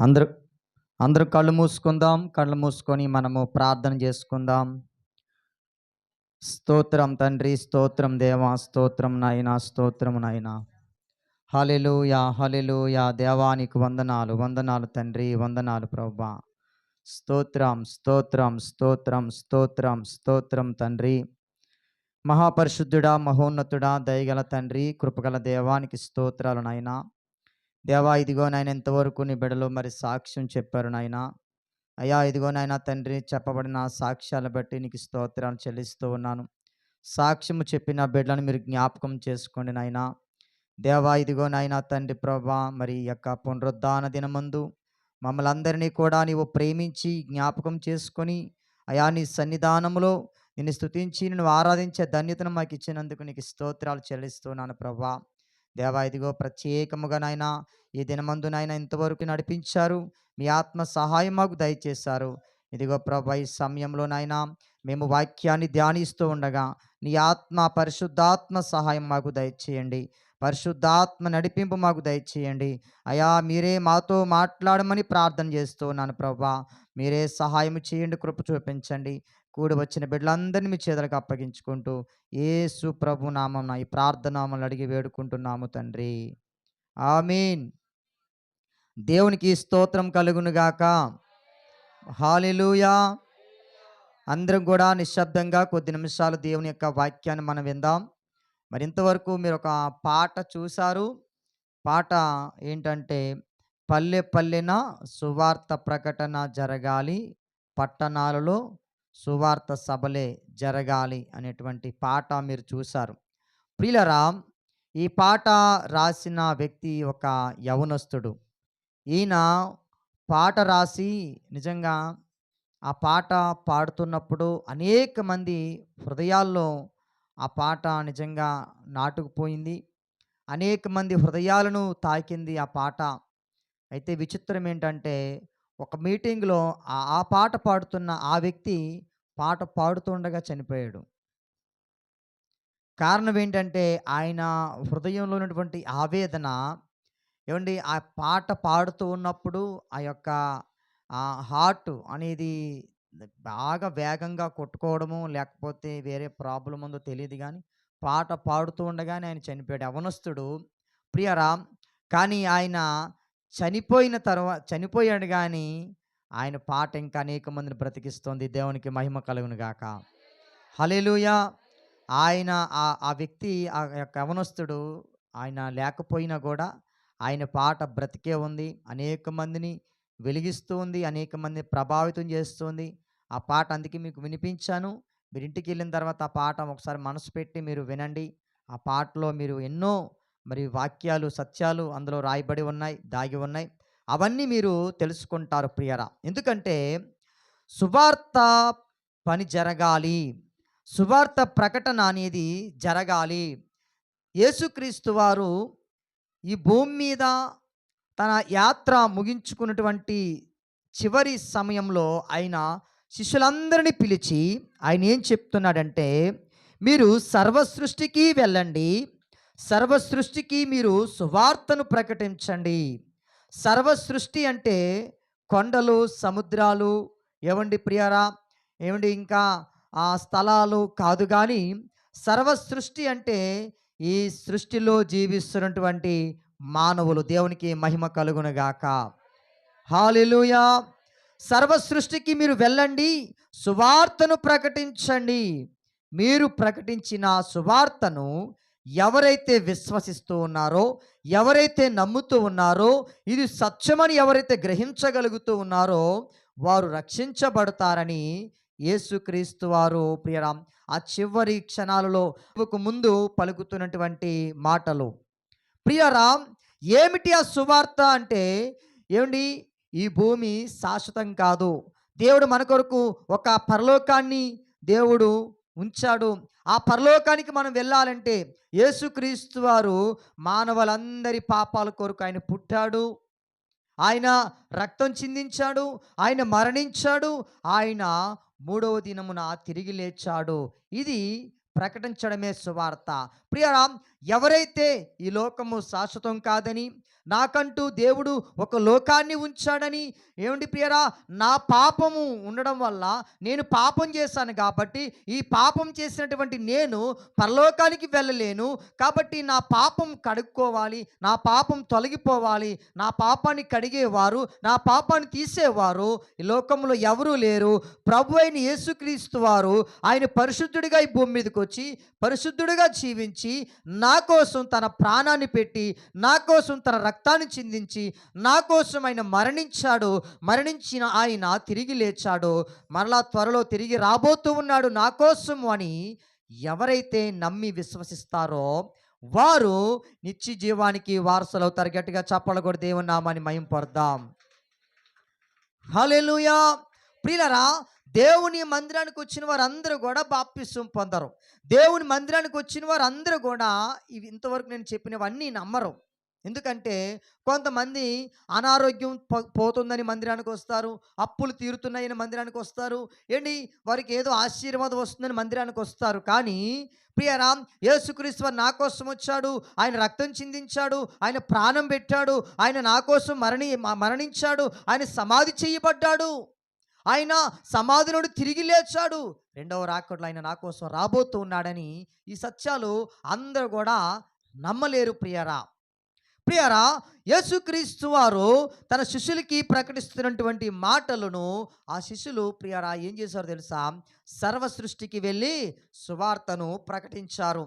అందరూ అందరూ కళ్ళు మూసుకుందాం కళ్ళు మూసుకొని మనము ప్రార్థన చేసుకుందాం. స్తోత్రం తండ్రి స్తోత్రం దేవా స్తోత్రం నాయన స్తోత్రం యా హలెలూయా హలెలూయా దేవానికి వందనాలు వందనాలు తండ్రి వందనాలు ప్రభా. స్తోత్రం స్తోత్రం స్తోత్రం స్తోత్రం స్తోత్రం తండ్రి. మహాపరిశుద్ధుడా మహోన్నతుడా దయగల తండ్రి కృపగల దేవానికి స్తోత్రాలు నాయనా. దేవా ఇదిగో నాయన ఎంతవరకు నీ బిడలు మరి సాక్ష్యం చెప్పారు నాయన. అయ్యా ఇదిగో నాయన తండ్రి చెప్పబడిన సాక్ష్యాలను బట్టి నీకు స్తోత్రాలు చెల్లిస్తూ ఉన్నాను. సాక్ష్యము చెప్పిన బిడ్డలను మీరు జ్ఞాపకం చేసుకోండి నాయన. దేవా ఇదిగో నాయన తండ్రి ప్రభా మరి యొక్క పునరుద్ధాన దినమందు మమ్మల్ని అందరినీ కూడా నీవు ప్రేమించి జ్ఞాపకం చేసుకొని అయా నీ సన్నిధానంలో నిన్ను స్తుతించి నిన్ను ఆరాధించే ధన్యతను మాకు ఇచ్చినందుకు నీకు స్తోత్రాలు చెల్లిస్తున్నాను ప్రభా. దేవా ఇదిగో ప్రత్యేకముగా నాయన ఈ దినమందు నాయన ఇంతవరకు నడిపించారు. మీ ఆత్మ సహాయం మాకు దయచేశారు. ఇదిగో ప్రభా ఈ సమయంలో నాయన మేము వాక్యాన్ని ధ్యానిస్తూ ఉండగా నీ ఆత్మ పరిశుద్ధాత్మ సహాయం మాకు దయచేయండి. పరిశుద్ధాత్మ నడిపింపు మాకు దయచేయండి. అయా మీరే మాతో మాట్లాడమని ప్రార్థన చేస్తూ ఉన్నాను ప్రభా. మీరే సహాయం చేయండి కృప చూపించండి. కూడి వచ్చిన బిడ్డలందరినీ మీ చేతులకు అప్పగించుకుంటూ ఏసు ప్రభు నామం ఈ ప్రార్థనామలు అడిగి వేడుకుంటున్నాము తండ్రి. ఆమీన్. దేవునికి స్తోత్రం కలుగునుగాక హాలిలూయా. అందరం కూడా నిశ్శబ్దంగా కొద్ది నిమిషాలు దేవుని యొక్క వాక్యాన్ని మనం విందాం. మరి ఇంతవరకు మీరు ఒక పాట చూశారు. పాట ఏంటంటే పల్లె పల్లెన సువార్త ప్రకటన జరగాలి పట్టణాలలో సువార్త సభలే జరగాలి అనేటువంటి పాట మీరు చూశారు. ప్రియులరా ఈ పాట రాసిన వ్యక్తి ఒక యవనస్తుడు. ఈయన పాట రాసి నిజంగా ఆ పాట పాడుతున్నప్పుడు అనేక మంది హృదయాల్లో ఆ పాట నిజంగా నాటుకుపోయింది. అనేక మంది హృదయాలను తాకింది ఆ పాట. అయితే విచిత్రం ఏంటంటే ఒక మీటింగ్లో ఆ ఆ పాట పాడుతున్న ఆ వ్యక్తి పాట పాడుతుండగా చనిపోయాడు. కారణం ఏంటంటే ఆయన హృదయంలో ఉన్నటువంటి ఆవేదన ఏమండి ఆ పాట పాడుతూ ఉన్నప్పుడు ఆ యొక్క ఆ హార్ట్ అనేది బాగా వేగంగా కొట్టుకోవడము లేకపోతే వేరే ప్రాబ్లం ఉందో తెలియదు కానీ పాట పాడుతూ ఉండగానే ఆయన చనిపోయాడు. అవనస్తుడు ప్రియరా కానీ ఆయన చనిపోయిన తర్వాత చనిపోయాడు కానీ ఆయన పాట ఇంకా అనేక మందిని బ్రతికిస్తోంది. దేవునికి మహిమ కలుగును గాక. హలేలుయా ఆయన ఆ ఆ వ్యక్తి ఆ యొక్క యవనస్తుడు ఆయన లేకపోయినా కూడా ఆయన పాట బ్రతికే ఉంది. అనేక మందిని వెలిగిస్తూ ఉంది. అనేక మందిని ప్రభావితం చేస్తుంది. ఆ పాట అందుకే మీకు వినిపించాను. మీరు ఇంటికి వెళ్ళిన తర్వాత ఆ పాట ఒకసారి మనసు పెట్టి మీరు వినండి. ఆ పాటలో మీరు ఎన్నో మరి వాక్యాలు సత్యాలు అందులో రాయబడి ఉన్నాయి దాగి ఉన్నాయి. అవన్నీ మీరు తెలుసుకుంటారు ప్రియరా. ఎందుకంటే సువార్త పని జరగాలి. సువార్త ప్రకటన అనేది జరగాలి. యేసుక్రీస్తు వారు ఈ భూమి మీద తన యాత్ర ముగించుకున్నటువంటి చివరి సమయంలో ఆయన శిష్యులందరినీ పిలిచి ఆయన ఏం చెప్తున్నాడంటే మీరు సర్వ సృష్టికి వెళ్ళండి. సర్వ సృష్టికి మీరు సువార్తను ప్రకటించండి. సర్వ సృష్టి అంటే కొండలు సముద్రాలు ఏమండి ప్రియరా? ఏమండి ఇంకా ఆ స్థలాలు కాదు కానీ సర్వ సృష్టి అంటే ఈ సృష్టిలో జీవిస్తున్నటువంటి మానవులు. దేవునికి మహిమ కలుగునుగాక హాలిలుయా! సర్వ సృష్టికి మీరు వెళ్ళండి సువార్తను ప్రకటించండి. మీరు ప్రకటించిన సువార్తను ఎవరైతే విశ్వసిస్తూ ఉన్నారో ఎవరైతే నమ్ముతూ ఉన్నారో ఇది సత్యమని ఎవరైతే గ్రహించగలుగుతూ ఉన్నారో వారు రక్షించబడతారని యేసుక్రీస్తు వారు ప్రియరాం ఆ చివరి క్షణాలలో ముందు పలుకుతున్నటువంటి మాటలు. ప్రియరాం ఏమిటి ఆ సువార్త అంటే ఏమిటి ఈ భూమి శాశ్వతం కాదు. దేవుడు మన కొరకు ఒక పరలోకాన్ని దేవుడు ఉంచాడు. ఆ పరలోకానికి మనం వెళ్ళాలంటే యేసుక్రీస్తు వారు మానవులందరి పాపాల కొరకు ఆయన పుట్టాడు. ఆయన రక్తం చిందించాడు. ఆయన మరణించాడు. ఆయన మూడవ దినమున తిరిగి లేచాడు. ఇది ప్రకటించడమే సువార్త. ప్రియరా ఎవరైతే ఈ లోకము శాశ్వతం కాదని నాకంటూ దేవుడు ఒక లోకాన్ని ఉంచాడని. ఏమిటి ప్రియరా? నా పాపము ఉండడం వల్ల నేను పాపం చేశాను కాబట్టి ఈ పాపం చేసినటువంటి నేను పరలోకానికి వెళ్ళలేను. కాబట్టి నా పాపం కడుక్కోవాలి నా పాపం తొలగిపోవాలి నా పాపాన్ని కడిగేవారు నా పాపాన్ని తీసేవారు. ఈ లోకంలో ఎవరూ లేరు. ప్రభు అయిన యేసుక్రీస్తు వారు ఆయన పరిశుద్ధుడిగా ఈ భూమి మీదకి వచ్చి పరిశుద్ధుడిగా జీవించి నా కోసం తన ప్రాణాన్ని పెట్టి నా కోసం తన రక్తాన్ని చిందించి నా కోసం ఆయన మరణించాడు మరణించిన ఆయన తిరిగి లేచాడు మరలా త్వరలో తిరిగి రాబోతూ ఉన్నాడు నా కోసం అని ఎవరైతే నమ్మి విశ్వసిస్తారో వారు నిత్య జీవానికి వారసులవుతారు గట్టిగా చెప్పలకూడదు కూడా దేవుని నామాన్ని మయం పడదాం హల్లెలూయా! ప్రియులరా దేవుని మందిరానికి వచ్చిన వారందరూ కూడా బాప్తిసం పొందరు. దేవుని మందిరానికి వచ్చిన వారందరూ కూడా ఇవి ఇంతవరకు నేను చెప్పినవన్నీ నమ్మరు. ఎందుకంటే కొంతమంది అనారోగ్యం పోతుందని మందిరానికి వస్తారు అప్పులు తీరుతున్నాయని మందిరానికి వస్తారు ఏంటి? వారికి ఏదో ఆశీర్వాదం వస్తుందని మందిరానికి వస్తారు. కానీ ప్రియరామ్ యేసుక్రీస్తు నా కోసం వచ్చాడు ఆయన రక్తం చిందించాడు ఆయన ప్రాణం పెట్టాడు ఆయన నా కోసం మరణి మరణించాడు ఆయన సమాధి చేయబడ్డాడు. ఆయన సమాధి నుండి తిరిగి లేచాడు. రెండవ రాకడలో ఆయన నా కోసం రాబోతూ ఉన్నాడని ఈ సత్యాలు అందరూ కూడా నమ్మలేరు ప్రియరా ప్రియరా యేసుక్రీస్తు వారు తన శిష్యులకి ప్రకటిస్తున్నటువంటి మాటలను ఆ శిష్యులు ప్రియరా ఏం చేశారో తెలుసా? సర్వ సృష్టికి వెళ్ళి సువార్తను ప్రకటించారు.